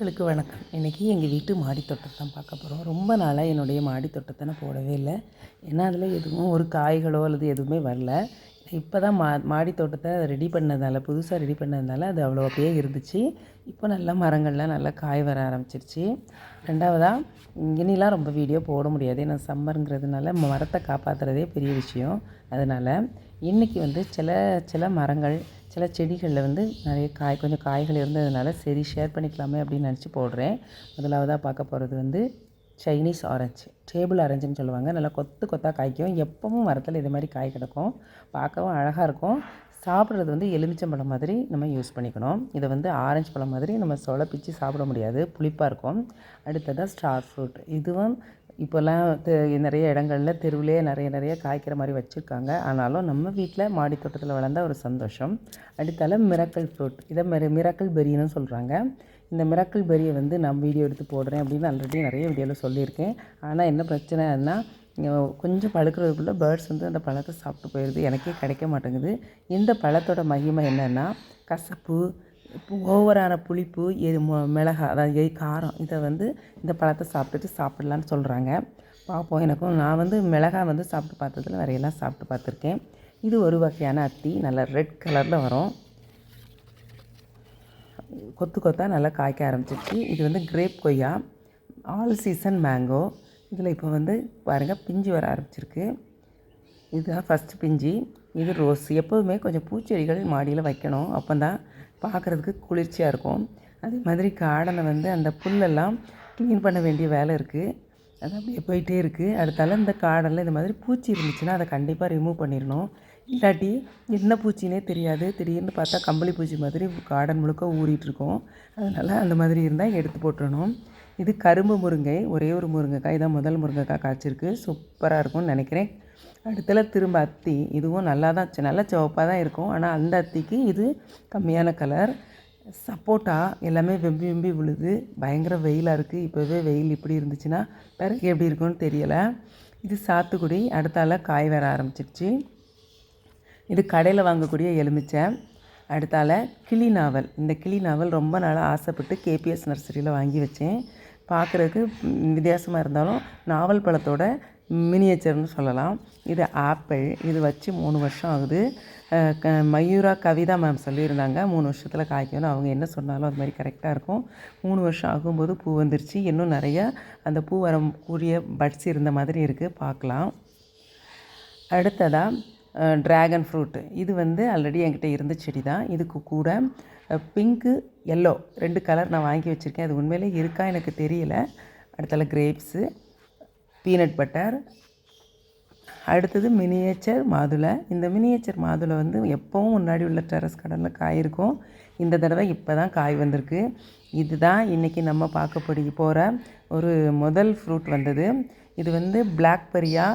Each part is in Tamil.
மக்களுக்கு வணக்கம். இன்றைக்கி எங்கள் வீட்டு மாடி தோட்டத்தை தான் பார்க்க போகிறோம் ரொம்ப நாளாக என்னுடைய மாடி தோட்டத்தை நான் போடவே இல்லை. ஏன்னா அதில் எதுவும் ஒரு காய்களோ அல்லது எதுவுமே வரல. இப்போ தான் மா மாடி தோட்டத்தை ரெடி பண்ணதால் புதுசாக ரெடி பண்ணதுனால அது அவ்வளோ அப்படியே இருந்துச்சு. இப்போ நல்லா மரங்கள்லாம் நல்லா காய் வர ஆரம்பிச்சிருச்சு. ரெண்டாவதாக இனிலாம் ரொம்ப வீடியோ போட முடியாது. ஏன்னா சம்மருங்கிறதுனால மரத்தை காப்பாற்றுறதே பெரிய விஷயம். அதனால் இன்றைக்கி வந்து சில சில மரங்கள் சில செடிகளில் வந்து நிறைய காய் கொஞ்சம் காய்கள் இருந்ததுனால சரி ஷேர் பண்ணிக்கலாமே அப்படின்னு நினச்சி போடுறேன். முதலாவதாக பார்க்க போகிறது வந்து சைனீஸ் ஆரஞ்சு டேபிள் ஆரஞ்சுன்னு சொல்லுவாங்க. நல்லா கொத்து கொத்தாக காய்க்கும். எப்பவும் மரத்தில் இது மாதிரி காய் கிடக்கும். பார்க்கவும் அழகாக இருக்கும். சாப்பிட்றது வந்து எலுமிச்சம்பழம் மாதிரி நம்ம யூஸ் பண்ணிக்கணும். இதை வந்து ஆரஞ்சு பழம் மாதிரி நம்ம சொலப்பிச்சு சாப்பிட முடியாது. புளிப்பாக இருக்கும். அடுத்ததாக ஸ்டார் ஃப்ரூட் இதுவும் இப்போல்லாம் தெ நிறைய இடங்களில் தெருவிலே நிறைய நிறைய காய்க்கிற மாதிரி வச்சுருக்காங்க. ஆனாலும் நம்ம வீட்டில் மாடி தோட்டத்தில் வளர்ந்த ஒரு சந்தோஷம். அடுத்தால மிரக்கல் ஃப்ரூட். இதை மிர மிரக்கல் பெரின்னு சொல்கிறாங்க இந்த மிரக்கல் பெரியை வந்து நான் வீடியோ எடுத்து போடுறேன் அப்படின்னு ஆல்ரெடி நிறைய வீடியோவில் சொல்லியிருக்கேன். ஆனால் என்ன பிரச்சனைன்னா கொஞ்சம் பழுக்கிறதுக்குள்ளே பேர்ட்ஸ் வந்து அந்த பழத்தை சாப்பிட்டு போயிடுது. எனக்கே கிடைக்க மாட்டேங்குது. இந்த பழத்தோட மகிமை என்னென்னா கசப்பு ஓவரான புளிப்பு எது மிளகா அதாவது எரி காரம் இதை வந்து இந்த பழத்தை சாப்பிட்டுட்டு சாப்பிட்லான்னு சொல்கிறாங்க பார்ப்போம் எனக்கும் நான் வந்து மிளகா வந்து சாப்பிட்டு பார்த்ததில் நிறையெல்லாம் சாப்பிட்டு பார்த்துருக்கேன். இது ஒரு வகையான அத்தி நல்லா ரெட் கலரில் வரும். கொத்து கொத்தாக நல்லா காய்க்க ஆரம்பிச்சிருச்சு. இது வந்து கிரேப் கொய்யா ஆல் சீசன் மேங்கோ. இதில் இப்போ வந்து பாருங்கள் பிஞ்சு வர ஆரம்பிச்சிருக்கு. இதுதான் ஃபஸ்ட்டு பிஞ்சு. இது ரோஸ். எப்போதுமே கொஞ்சம் பூச்செடிகள் மாடியில் வைக்கணும். அப்போ தான் பார்க்குறதுக்கு குளிர்ச்சியாக இருக்கும். அதே மாதிரி காடனை வந்து அந்த புல்லெல்லாம் க்ளீன் பண்ண வேண்டிய வேலை இருக்குது அது அப்படியே போயிட்டே இருக்குது அடுத்தால இந்த கார்டனில் இந்த மாதிரி பூச்சி இருந்துச்சுன்னா அதை கண்டிப்பாக ரிமூவ் பண்ணிடணும். இல்லாட்டி என்ன பூச்சினே தெரியாது. திடீர்னு பார்த்தா கம்பளி பூச்சி மாதிரி கார்டன் முழுக்க ஊறிட்டுருக்கோம் அதனால் அந்த மாதிரி இருந்தால் எடுத்து போட்டுடணும் இது கரும்பு முருங்கை ஒரே ஒரு முருங்கைக்காய். இதான் முதல் முருங்கைக்காய் காய்ச்சிருக்கு. சூப்பராக இருக்கும்னு நினைக்கிறேன். அடுத்தல திரும்ப அத்தி. இதுவும் நல்லா தான் நல்லா சிவப்பாக தான் இருக்கும். ஆனால் அந்த அத்திக்கு இது கம்மியான கலர். சப்போட்டா எல்லாமே வெம்பி வெம்பி விழுது. பயங்கர வெயிலாக இருக்குது இப்போவே வெயில் இப்படி இருந்துச்சுன்னா பிறகு எப்படி இருக்கும்னு தெரியலை. இது சாத்துக்குடி. அடுத்தால காய் வர ஆரம்பிச்சிருச்சு. இது கடையில் வாங்கக்கூடிய எலுமிச்சை. அடுத்தால கிளி நாவல். இந்த கிளி நாவல் ரொம்ப நாளாக ஆசைப்பட்டு கேபிஎஸ் நர்சரியில் வாங்கி வச்சேன். பார்க்குறதுக்கு வித்தியாசமாக இருந்தாலும் நாவல் பழத்தோட மினியேச்சர்னு சொல்லலாம். இது ஆப்பிள். இது வச்சு மூணு வருஷம் ஆகுது. க மயூரா கவிதா மேம் சொல்லியிருந்தாங்க. மூணு வருஷத்தில் காய்க்கணும் அவங்க என்ன சொன்னாலும் அது மாதிரி கரெக்டாக இருக்கும். மூணு வருஷம் ஆகும்போது பூ வந்துருச்சு. இன்னும் நிறையா அந்த பூ வரக்கூடிய பட்ஸ் இருந்த மாதிரி இருக்குது பார்க்கலாம் அடுத்ததாக ட்ராகன் ஃப்ரூட்டு இது வந்து ஆல்ரெடி என்கிட்ட இருந்த செடி தான். இதுக்கு கூட பிங்க்கு எல்லோ ரெண்டு கலர் நான் வாங்கி வச்சுருக்கேன். அது உண்மையிலே இருக்கா எனக்கு தெரியல. அடுத்தால கிரேப்ஸு பீனட் பட்டர் அடுத்தது மினியேச்சர் மாதுளை. இந்த மினியேச்சர் மாதுளை வந்து எப்போவும் முன்னாடி உள்ள டெரஸ் கடனில் காயிருக்கும். இந்த தடவை இப்போ தான் காய் வந்திருக்கு. இதுதான் இன்றைக்கி நம்ம பார்க்கப்படி போகிற ஒரு முதல் ஃப்ரூட் வந்தது. இது வந்து பிளாக்பெரியா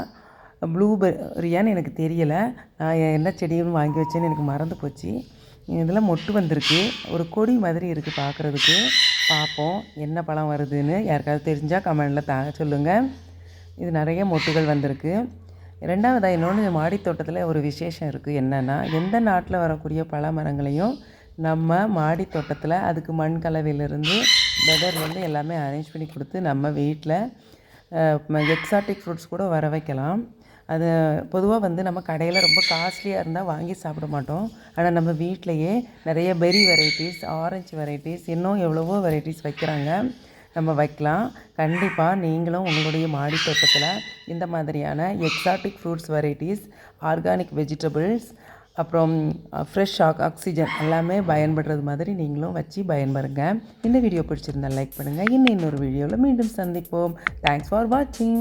ப்ளூபெரியான்னு எனக்கு தெரியலை. நான் என்ன செடியும் வாங்கி வச்சேன்னு எனக்கு மறந்து போச்சு. இதில் மொட்டு வந்திருக்கு. ஒரு கொடி மாதிரி இருக்குது பார்க்குறதுக்கு. பார்ப்போம் என்ன பழம் வருதுன்னு. யாருக்காவது தெரிஞ்சால் கமெண்டில் தா சொல்லுங்கள் இது நிறைய மொட்டுகள் வந்திருக்கு. ரெண்டாவதாக இன்னொன்று மாடி தோட்டத்தில் ஒரு விசேஷம் இருக்குது என்னென்னா எந்த நாட்டில் வரக்கூடிய பழ மரங்களையும் நம்ம மாடி தோட்டத்தில் அதுக்கு மண் கலவையிலிருந்து வெதர்லேருந்து எல்லாமே அரேஞ்ச் பண்ணி கொடுத்து நம்ம வீட்டில் எக்ஸாட்டிக் ஃப்ரூட்ஸ் கூட வர வைக்கலாம். அது பொதுவாக வந்து நம்ம கடையில் ரொம்ப காஸ்ட்லியாக இருந்தால் வாங்கி சாப்பிட மாட்டோம். ஆனால் நம்ம வீட்டிலையே நிறைய பெரி வெரைட்டிஸ் ஆரஞ்சு வெரைட்டிஸ் இன்னும் எவ்வளவோ வெரைட்டிஸ் வைக்கிறாங்க. நம்ம வைக்கலாம். கண்டிப்பாக நீங்களும் உங்களுடைய மாடி தோட்டத்தில் இந்த மாதிரியான exotic fruits varieties organic vegetables அப்புறம் ஃப்ரெஷ் ஆக் ஆக்சிஜன் எல்லாமே பயன்படுறது மாதிரி நீங்களும் வச்சு பயன்படுங்க. இந்த வீடியோ பிடிச்சிருந்தால் லைக் பண்ணுங்கள் இன்னும் இன்னொரு வீடியோவில் மீண்டும் சந்திப்போம். தேங்க்ஸ் ஃபார் வாட்சிங்